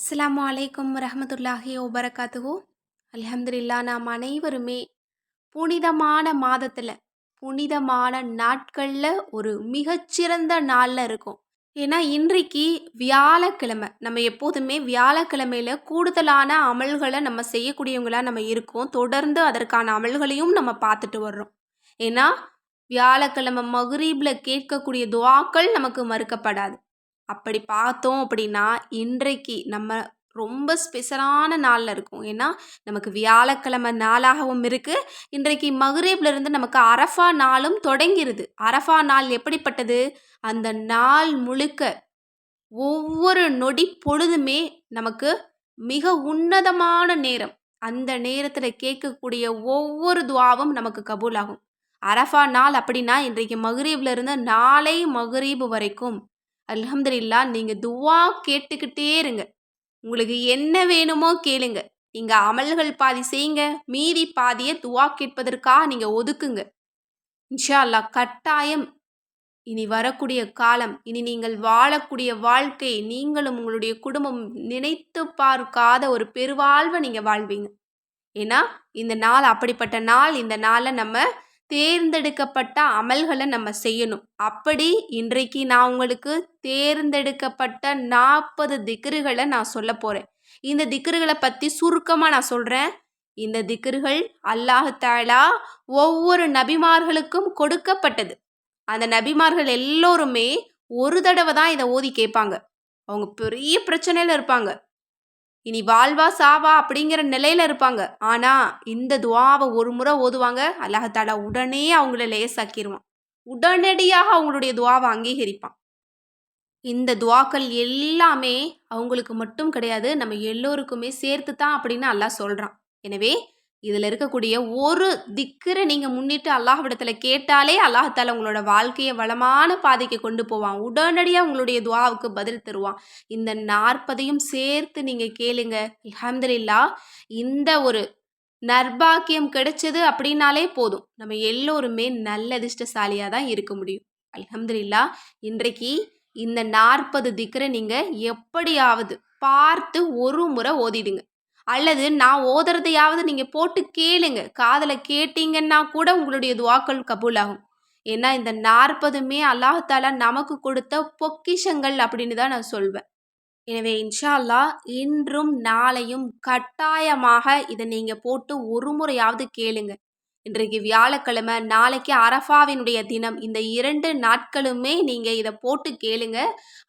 அஸ்லாம் அலைக்கும் ரஹமத்துல்லாஹி வபரகாத்துஹு. அலமதுல்லா நாம் அனைவருமே புனிதமான மாதத்தில் புனிதமான நாட்களில் ஒரு மிகச்சிறந்த நாளில் இருக்கும். ஏன்னா இன்றைக்கு வியாழக்கிழமை நம்ம எப்போதுமே வியாழக்கிழமையில கூடுதலான அமல்களை நம்ம செய்யக்கூடியவங்களாக நம்ம இருக்கோம். தொடர்ந்து அதற்கான அமல்களையும் நம்ம பார்த்துட்டு வர்றோம். ஏன்னா வியாழக்கிழமை மகுரீபில் கேட்கக்கூடிய துவாக்கள் நமக்கு மறுக்கப்படாது. அப்படி பார்த்தோம் அப்படின்னா இன்றைக்கு நம்ம ரொம்ப ஸ்பெஷலான நாளில் இருக்கும். ஏன்னா நமக்கு வியாழக்கிழமை நாளாகவும் இருக்குது இன்றைக்கு மகுரீப்லேருந்து நமக்கு அரஃபா நாளும் தொடங்கிருது. அரஃபா நாள் எப்படிப்பட்டது? அந்த நாள் முழுக்க ஒவ்வொரு நொடி பொழுதுமே நமக்கு மிக உன்னதமான நேரம். அந்த நேரத்தில் கேட்கக்கூடிய ஒவ்வொரு துவாவும் நமக்கு கபூலாகும். அரஃபா நாள் அப்படின்னா இன்றைக்கு மகுரீப்ல இருந்து நாளை மகரீபு வரைக்கும். அலமதுல்லா நீங்கள் துவா கேட்டுக்கிட்டே இருங்க. உங்களுக்கு என்ன வேணுமோ கேளுங்க. நீங்கள் அமல்கள் பாதி செய்யுங்க மீதி பாதியை துவா கேட்பதற்காக நீங்கள் ஒதுக்குங்க. இன்ஷா அல்லாஹ் கட்டாயம் இனி வரக்கூடிய காலம் இனி நீங்கள் வாழக்கூடிய வாழ்க்கை நீங்களும் உங்களுடைய குடும்பம் நினைத்து பார்க்காத ஒரு பெருவாழ்வை நீங்கள் வாழ்வீங்க. ஏன்னா இந்த நாள் அப்படிப்பட்ட நாள் இந்த நாளை நம்ம தேர்ந்தெடுக்கப்பட்ட அமல்களை நம்ம செய்யணும். அப்படி இன்றைக்கு நான் உங்களுக்கு தேர்ந்தெடுக்கப்பட்ட நாற்பது திக்ருகளை நான் சொல்ல போகிறேன் இந்த திக்ருகளை பற்றி சுருக்கமாக நான் சொல்கிறேன் இந்த திக்ருகள் அல்லாஹு தாலா ஒவ்வொரு நபிமார்களுக்கும் கொடுக்கப்பட்டது. அந்த நபிமார்கள் எல்லோருமே ஒரு தடவை தான் இதை ஓதி கேட்பாங்க. அவங்க பெரிய பிரச்சனையில் இருப்பாங்க. இனி வாழ்வா சாவா அப்படிங்கிற நிலையில இருப்பாங்க. ஆனா இந்த துவாவை ஒரு முறை ஓதுவாங்க. அல்லாஹாலா உடனே அவங்கள லேசாக்கிடுவான் உடனடியாக அவங்களுடைய துவாவை அங்கீகரிப்பான். இந்த துவாக்கள் எல்லாமே அவங்களுக்கு மட்டும் கிடையாது. நம்ம எல்லோருக்குமே சேர்த்து தான் அப்படின்னு அல்லாஹ் சொல்றான். எனவே இதில் இருக்கக்கூடிய ஒரு திக்கரை நீங்கள் முன்னிட்டு அல்லாஹ்விடத்தில் கேட்டாலே அல்லாஹால உங்களோட வாழ்க்கையை வளமான பாதைக்கு கொண்டு போவான். உடனடியாக உங்களுடைய துவாவுக்கு பதில் தருவான். இந்த நாற்பதையும் சேர்த்து நீங்கள் கேளுங்க. அலமதுல்லா இந்த ஒரு நர்பாக்கியம் கிடைச்சது அப்படின்னாலே போதும். நம்ம எல்லோருமே நல்ல அதிர்ஷ்டசாலியாக தான் இருக்க முடியும். அலமதுல்லா இன்றைக்கு இந்த நாற்பது திக்கரை நீங்கள் எப்படியாவது பார்த்து ஒரு முறை ஓதிடுங்க. அல்லது நான் ஓதுறதையாவது நீங்கள் போட்டு கேளுங்க. காதில் கேட்டீங்கன்னா கூட உங்களுடைய துவாக்கள் கபூலாகும். ஏன்னா இந்த நாற்பதுமே அல்லாஹால நமக்கு கொடுத்த பொக்கிஷங்கள் அப்படின்னு தான் நான் சொல்வேன். எனவே இன்ஷா அல்லா இன்றும் நாளையும் கட்டாயமாக இதை நீங்கள் போட்டு ஒரு முறையாவது கேளுங்க. இன்றைக்கு வியாழக்கிழமை நாளைக்கு அரஃபாவினுடைய தினம். இந்த இரண்டு நாட்களுமே நீங்கள் இதை போட்டு கேளுங்க.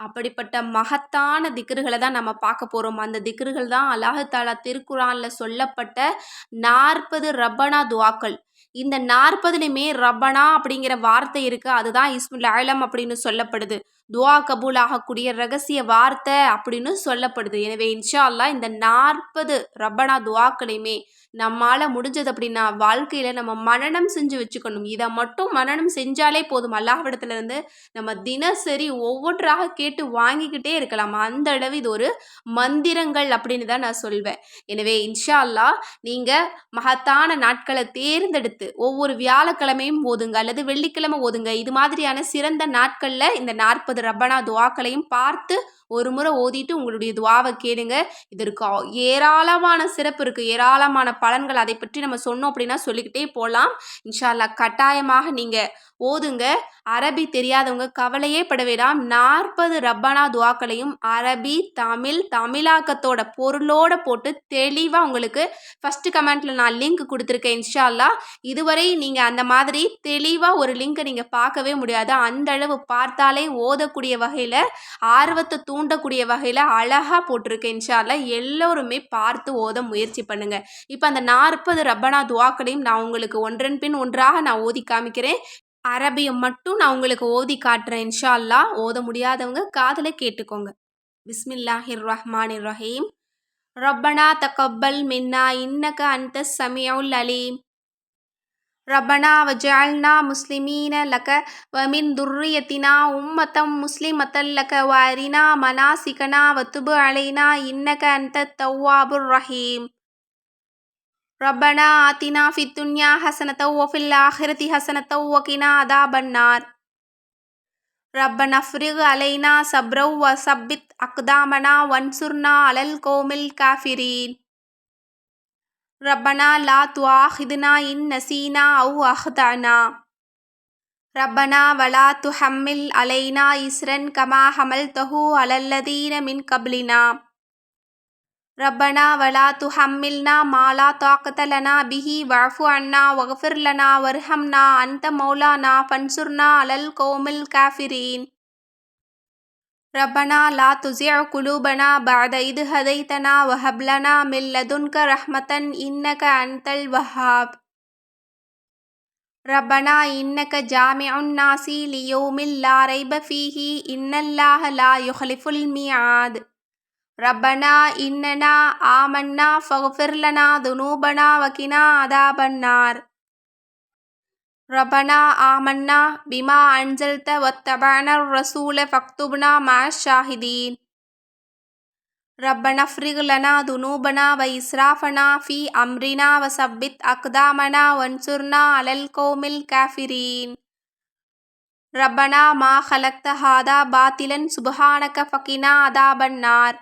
அப்படிப்பட்ட மகத்தான திக்ருகளை தான் நம்ம பார்க்க போகிறோம் அந்த திக்ருகள் தான் அல்லாஹாலா திருக்குறானில் சொல்லப்பட்ட நாற்பது ரப்பனா துவாக்கள். இந்த நாற்பதுலையுமே ரப்பனா அப்படிங்கிற வார்த்தை இருக்குது அதுதான் இஸ்முல் ஆலம் அப்படின்னு சொல்லப்படுது. துவா கபூல் ஆகக்கூடிய ரகசிய வார்த்தை அப்படின்னு சொல்லப்படுது. எனவே இன்ஷா அல்லா இந்த நாற்பது ரப்பனா துவாக்களையுமே நம்மால் முடிஞ்சது அப்படின்னா வாழ்க்கையில் நம்ம மனநம் செஞ்சு வச்சுக்கணும். இதை மட்டும் மனநம் செஞ்சாலே போதும். அல்லாஹ்விடத்துலேருந்து நம்ம தினசரி ஒவ்வொன்றாக கேட்டு வாங்கிக்கிட்டே இருக்கலாம். அந்த அளவு இது ஒரு மந்திரங்கள் அப்படின்னு தான் நான் சொல்வேன். எனவே இன்ஷா அல்லா நீங்கள் மகத்தான நாட்களை தேர்ந்தெடுத்து ஒவ்வொரு வியாழக்கிழமையும் ஓதுங்க அல்லது வெள்ளிக்கிழமை ஓதுங்க. இது மாதிரியான சிறந்த நாட்களில் இந்த நாற்பது ரப்பனா துவாக்களையும் பார்த்து ஒரு முறை ஓதிட்டு உங்களுடைய துவாவை கேளுங்க. இதற்கு ஏராளமான சிறப்பு இருக்குது ஏராளமான பலன்கள் அதை பற்றி நம்ம சொன்னோம் அப்படின்னா சொல்லிக்கிட்டே போகலாம் இன்ஷால்லா கட்டாயமாக நீங்கள் ஓதுங்க. அரபி தெரியாதவங்க கவலையே பட வேண்டாம் நாற்பது ரப்பானா துவாக்களையும் அரபி தமிழ் தமிழாக்கத்தோட பொருளோட போட்டு தெளிவாக உங்களுக்கு ஃபஸ்ட்டு கமெண்ட்டில் நான் லிங்க் கொடுத்துருக்கேன் இன்ஷால்லா இதுவரை நீங்கள் அந்த மாதிரி தெளிவாக ஒரு லிங்க்கை நீங்கள் பார்க்கவே முடியாது. அந்த அளவு பார்த்தாலே ஓதக்கூடிய வகையில் ஆர்வத்தை தூண்டக்கூடிய வகையில் அழகாக போட்டிருக்கேன் இன்ஷால்ல எல்லோருமே பார்த்து ஓத முயற்சி பண்ணுங்கள் இப்போ அந்த நாற்பது ரப்பனா துவாக்களையும் நான் உங்களுக்கு ஒன்றன் பின் ஒன்றாக நான் ஓதி காமிக்கிறேன். அரபியம் மட்டும் நான் உங்களுக்கு ஓதி காட்டுறேன் இன்ஷா அல்லா ஓத முடியாதவங்க காதில் கேட்டுக்கோங்க. பிஸ்மில்லாஹிர் ரஹ்மான் ரஹீம் ரப்பனா தகப்பல் மின்னா இன்னக அந்த சமியவுல் அலீம் ரப்பனா வஜால்னா முஸ்லிமீன லக வமின் துர்ரியத்தினா உம்மத்தம் முஸ்லிமத்தல் லக வாரினா மனாசிகனா வத்துபு அலைனா இன்னக அந்த தவ்வாபுர் ரஹீம் ரப்பனா ஆத்தினா ஃபி துன்யா ஹசனத்தவ் ஒஃபில் ஆஹிரதி ஹசனத்தவ் ஒகினா அதா பன்னார் ரப்பன் அஃப்ரிக் அலைனா சப்ரவ் வ சப்பித் அக்தாமனா வன்சுர்னா அலல் கோமில் காஃபிரீன் ரப்பனா லா துவாஹிதுனா இன் நசீனா அவு அஹ்தானா ரப்பனா வலா துஹம்மில் அலைனா இஸ்ரன் கமா ஹமல் தொஹு அலல்லதீன மின் கப்லினா ரப்பனா வலா துஹம்மில்னா மாலா தாக்கத்தலனா பிஹி வஃபு அண்ணா வகஃபிர்லனா வர்ஹம்னா அந்த மௌலானா ஃபன்சுர்னா அலல் கோமில் காஃபிரீன் ரப்பனா லா துசிய குலூபனா பாத இது ஹதைத்தனா வஹப்லனா மில்லதுன்க ரஹ்மதன் இன்னக அன்தல் வஹாப் ரப்பனா இன்னக ஜாமிஉன் நாசி லியோமில் லா ரைப ஃபீஹி இன்னல்லாஹ லா யுஹலிஃபுல் மியாத் ரப்பனா இன்னனா ஆமன்னா ஃபஃபிர்லனா துனூபனா வகினா அதாபன்னார் ரபனா ஆமன்னா பிமா அன்சல்த வத்தபானர் ரசூல ஃபக்துப்னா மா ஷாஹிதீன் ரப்பன ஃப்ரிகுலனா துனூபனா வ இஸ்ராஃபனா ஃபி அம்ரினா வ சப்பித் அக்தாமனா வன்சுர்னா அலல் கோமில் காஃபிரீன் ரப்பனா மா ஹலக்த ஹாதா பாத்திலன் சுபஹானக ஃபகினா அதாபன்னார்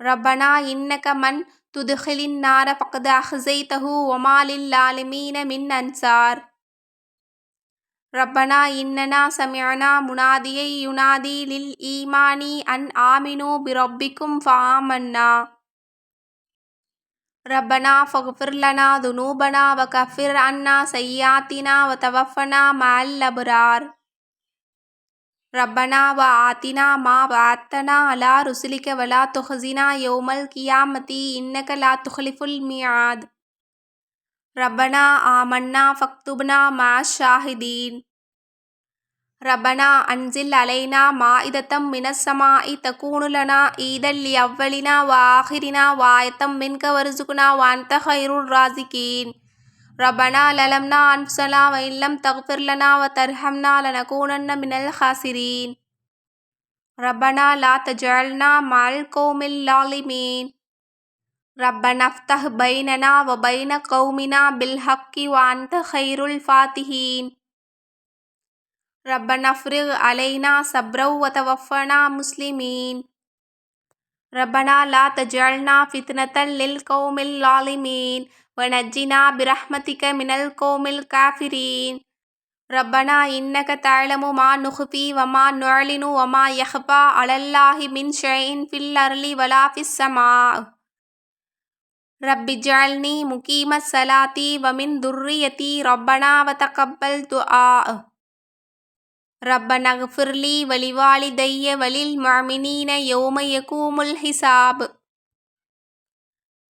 ரப்பனா இன்னக மன் துதுஹிலின் நார பக்கது அஹ்சை தஹு ஒமாலில் லாலிமீன மின் அன்சார் ரப்பனா இன்னனா சமியனா முனாதியை யுனாதீலில் ஈமானி அன் ஆமினு பிரொப்பிக்கும் ஃபாமன்னா ரப்பனா ஃபகுஃபிர்லனா துனூபனா வகஃபிர் அன்னா சையாத்தினா வ தவஃபனா மல் அபுரார் ரப்பனா வ ஆத்தினா மா வாத்தனா அலா ருசுலிக்க வலா துஹசினா யோமல் கியாமதி இன்னக லா துஹலிஃபுல் மியாத். ரப்பனா ஆமன்னா ஃபக்துப்னா மா ஷாஹிதீன். ரபனா அன்சில் அலைனா மாஇதத்தம் மினசமா இ தகூனுலனா ஈதல் அவ்வளினா வாஹிரினா வாயத்தம் மின்க வருசுகுனா வான்த ஹைருல் ராசிகீன். ربنا ظلمنا أنفسنا وإن لم تغفر لنا وترحمنا لنكونن من الخاسرين ربنا لا تجعلنا مع القوم الظالمين ربنا افتح بيننا وبين قومنا بالحق وأنت خير الفاتحين ربنا افرغ علينا صبرا وتوفنا مسلمين ربنا لا تجعلنا فتنة للقوم الظالمين ونجنا برحمتك من القوم الكافرين. ربنا إنك تعلم ما نخفي وما نعلن وما يخفى على الله من شيء في الأرض ولا في السماء. رب اجعلني مقيم الصلاة ومن ذريتي ربنا وتقبل دعاء. ربنا اغفر لي ولوالدي وللمؤمنين يوم يقوم الحساب.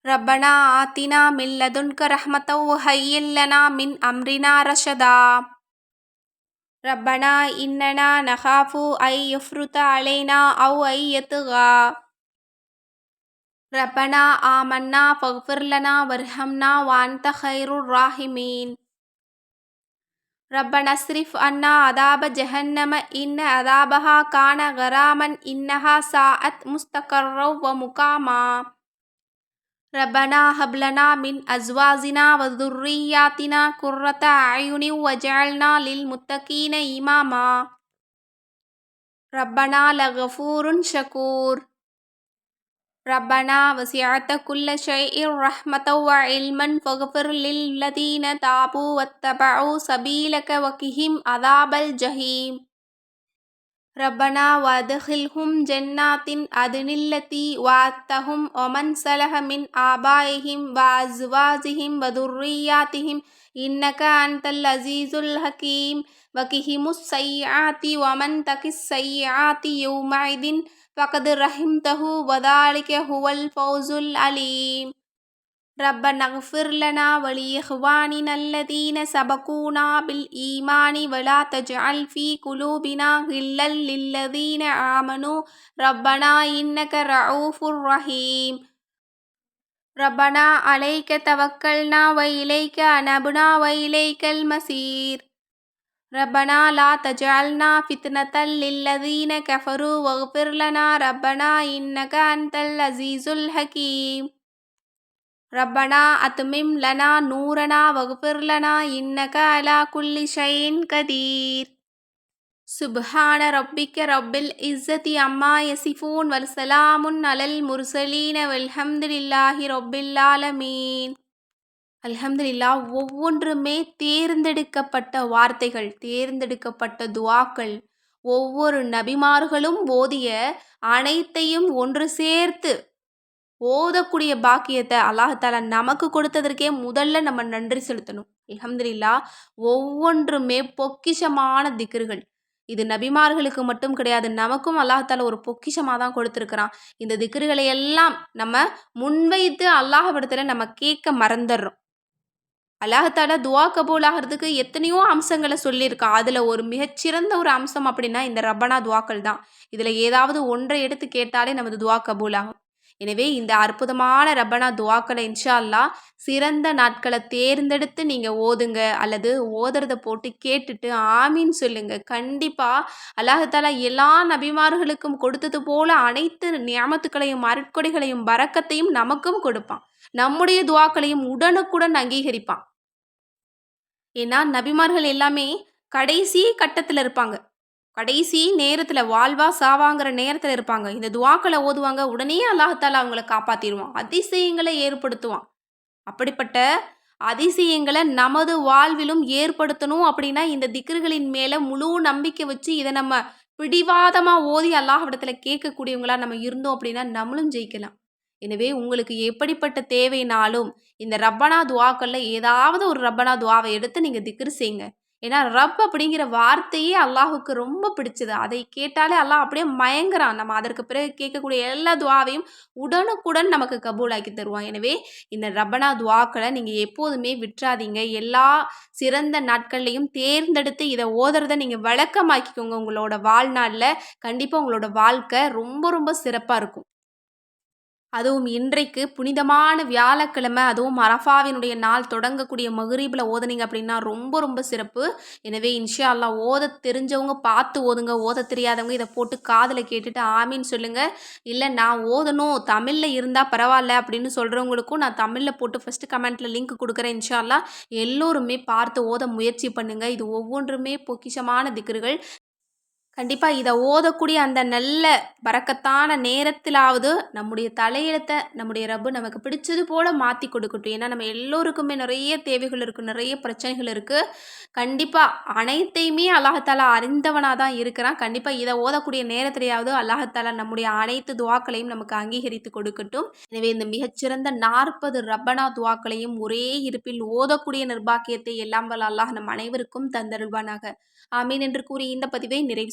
ரப்பனா ஆத்தினா மில்லதுன்க ரஹ்மத்தௌ ஹையில்லனா மின் அம்ரினா ரஷதா. ரப்பனா இன்னனா நஹாஃபு ஐ யுஃப்ருத அலைனா அவ் ஐ யத்துகா ரப்பனா ஆமன்னா ஃபஃபிர்லனா வர்ஹம்னா வாந்த ஹைருர் ராஹிமீன். ரப்பன ஸ்ரிஃப் அன்னா அதாப ஜஹன்னம இன்ன அதாபஹா கான கராமன் இன்னஹா சாஅத் முஸ்தகர்ரவ் வ முகாமா. ربنا هب لنا من أزواجنا وذرياتنا قرة أعين وجعلنا للمتقين إماما. ربنا لغفور شكور. ربنا وسعت كل شيء رحمة وعلما فاغفر للذين تابوا واتبعوا سبيلك وقهم عذاب الجحيم. ربنا وادخلهم جنات عدن التي وعدتهم ومن صلح من آبائهم وأزواجهم وذرياتهم إنك أنت العزيز الحكيم. وقهم السيئات ومن تق السيئات يومئذ فقد رحمته وذلك هو الفوز العليم. ربنا اغفر لنا ولإخواننا الذين سبقونا بالإيمان ولا تجعل في قلوبنا غلا للذين آمنوا ربنا إنك رؤوف رحيم. ربنا عليك توكلنا وإليك أنبنا وإليك المصير. ربنا لا تجعلنا فتنة للذين كفروا واغفر لنا ربنا إنك أنت العزيز الحكيم. ரப்பனா அத்துமிம் லனா நூரனா வகுப்பிர்லனா இன்னக அலா குல்லி ஷைன் கதீர். சுப்ஹான ரப்பிக்க ரப்பில் இஸ்ஸதி அம்மா யசிஃபூன் வல்சலாமுன் அலல் முர்சலீன வல்ஹம்துலில்லாஹி ரொப்பில்லாலமீன் அல்ஹம்துலில்லா ஒவ்வொன்றுமே தேர்ந்தெடுக்கப்பட்ட வார்த்தைகள் தேர்ந்தெடுக்கப்பட்ட துவாக்கள் ஒவ்வொரு நபிமார்களும் போதிய அனைத்தையும் ஒன்று சேர்த்து ஓதக்கூடிய பாக்கியத்தை அல்லாஹால நமக்கு கொடுத்ததற்கே முதல்ல நம்ம நன்றி செலுத்தணும். அலமதுல்லா ஒவ்வொன்றுமே பொக்கிஷமான திக்ருகள். இது நபிமார்களுக்கு மட்டும் கிடையாது நமக்கும் அல்லாஹால ஒரு பொக்கிஷமாக தான் கொடுத்துருக்குறான். இந்த திக்ருகளை எல்லாம் நம்ம முன்வைத்து அல்லாஹபடத்தில் நம்ம கேட்க மறந்துடுறோம். அல்லாஹால துவா கபூல் ஆகிறதுக்கு எத்தனையோ அம்சங்களை சொல்லியிருக்கா. அதில் ஒரு மிகச்சிறந்த ஒரு அம்சம் அப்படின்னா இந்த ரப்பனா துவாக்கள் தான். இதில் ஏதாவது ஒன்றை எடுத்து கேட்டாலே நமது துவா கபூல் ஆகும் எனவே இந்த அற்புதமான ரப்பனா துவாக்களை இன்ஷா அல்லா சிறந்த நாட்களை தேர்ந்தெடுத்து நீங்கள் ஓதுங்க அல்லது ஓதுறத போட்டு கேட்டுட்டு ஆமின்னு சொல்லுங்க. கண்டிப்பாக அல்லாஹாலா எல்லா நபிமார்களுக்கும் கொடுத்தது போல அனைத்து நியமத்துக்களையும் அருட்கொடைகளையும் பறக்கத்தையும் நமக்கும் கொடுப்பான். நம்முடைய துவாக்களையும் உடனுக்குடன் அங்கீகரிப்பான். ஏன்னா நபிமார்கள் எல்லாமே கடைசி கட்டத்தில் இருப்பாங்க. கடைசி நேரத்தில் வாழ்வா சாவாங்கிற நேரத்தில் இருப்பாங்க. இந்த துவாக்களை ஓதுவாங்க. உடனே அல்லாஹால அவங்கள காப்பாற்றிடுவான் அதிசயங்களை ஏற்படுத்துவான். அப்படிப்பட்ட அதிசயங்களை நமது வாழ்விலும் ஏற்படுத்தணும் அப்படின்னா இந்த திக்ருகளின் மேலே முழு நம்பிக்கை வச்சு இதை நம்ம பிடிவாதமாக ஓதி அல்லாஹிடத்தில் கேட்கக்கூடியவங்களா நம்ம இருந்தோம் அப்படின்னா நம்மளும் ஜெயிக்கலாம். எனவே உங்களுக்கு எப்படிப்பட்ட தேவைனாலும் இந்த ரப்பனா துவாக்களில் ஏதாவது ஒரு ரப்பனா துவாவை எடுத்து நீங்கள் திக்ரு செய்யுங்க ஏன்னா ரப் அப்படிங்கிற வார்த்தையே அல்லாஹுக்கு ரொம்ப பிடிச்சது. அதை கேட்டாலே அல்லாஹ் அப்படியே மயங்குறான். நம்ம அதற்கு பிறகு கேட்கக்கூடிய எல்லா துவாவையும் உடனுக்குடன் நமக்கு கபூலாக்கி தருவான். எனவே இந்த ரப்பனா துவாக்களை நீங்கள் எப்போதுமே விட்டுறாதீங்க. எல்லா சிறந்த நாட்கள்லையும் தேர்ந்தெடுத்து இதை ஓதுறத நீங்கள் வழக்கமாக்கிக்கோங்க. உங்களோட வாழ்நாளில் கண்டிப்பாக உங்களோட வாழ்க்கை ரொம்ப ரொம்ப சிறப்பாக இருக்கும். அதுவும் இன்றைக்கு புனிதமான வியாழக்கிழமை அதுவும் அரஃபாவினுடைய நாள் தொடங்கக்கூடிய மகரீபில் ஓதுனீங்க அப்படின்னா ரொம்ப ரொம்ப சிறப்பு. எனவே இன்ஷா அல்லா ஓத தெரிஞ்சவங்க பார்த்து ஓதுங்க ஓத தெரியாதவங்க இதை போட்டு காதில் கேட்டுட்டு ஆமின்னு சொல்லுங்கள் இல்லை நான் ஓதணும் தமிழில் இருந்தால் பரவாயில்ல அப்படின்னு சொல்கிறவங்களுக்கும் நான் தமிழில் போட்டு ஃபஸ்ட்டு கமெண்ட்டில் லிங்க் கொடுக்குறேன் இன்ஷா அல்லா எல்லோருமே பார்த்து ஓத முயற்சி பண்ணுங்கள் இது ஒவ்வொன்றுமே பொக்கிஷமான திக்ருகள். கண்டிப்பாக இதை ஓதக்கூடிய அந்த நல்ல பறக்கத்தான நேரத்திலாவது நம்முடைய தலையெழுத்தை நம்முடைய ரப்பு நமக்கு பிடிச்சது போல் மாற்றி கொடுக்கட்டும். ஏன்னா நம்ம எல்லோருக்குமே நிறைய தேவைகள் இருக்குது நிறைய பிரச்சனைகள் இருக்குது கண்டிப்பாக அனைத்தையுமே அல்லாஹாலா அறிந்தவனாக தான் இருக்கிறான். கண்டிப்பாக இதை ஓதக்கூடிய நேரத்திலேயாவது அல்லாஹாலா நம்முடைய அனைத்து துவாக்களையும் நமக்கு அங்கீகரித்து கொடுக்கட்டும். எனவே இந்த மிகச்சிறந்த நாற்பது ரப்பனா துவாக்களையும் ஒரே இருப்பில் ஓதக்கூடிய நிர்பாக்கியத்தை எல்லாம் வல்ல அல்லாஹ் நம் அனைவருக்கும் தந்தருள்வானாக. ஆமீன் என்று கூறி இந்த பதிவை நிறைவு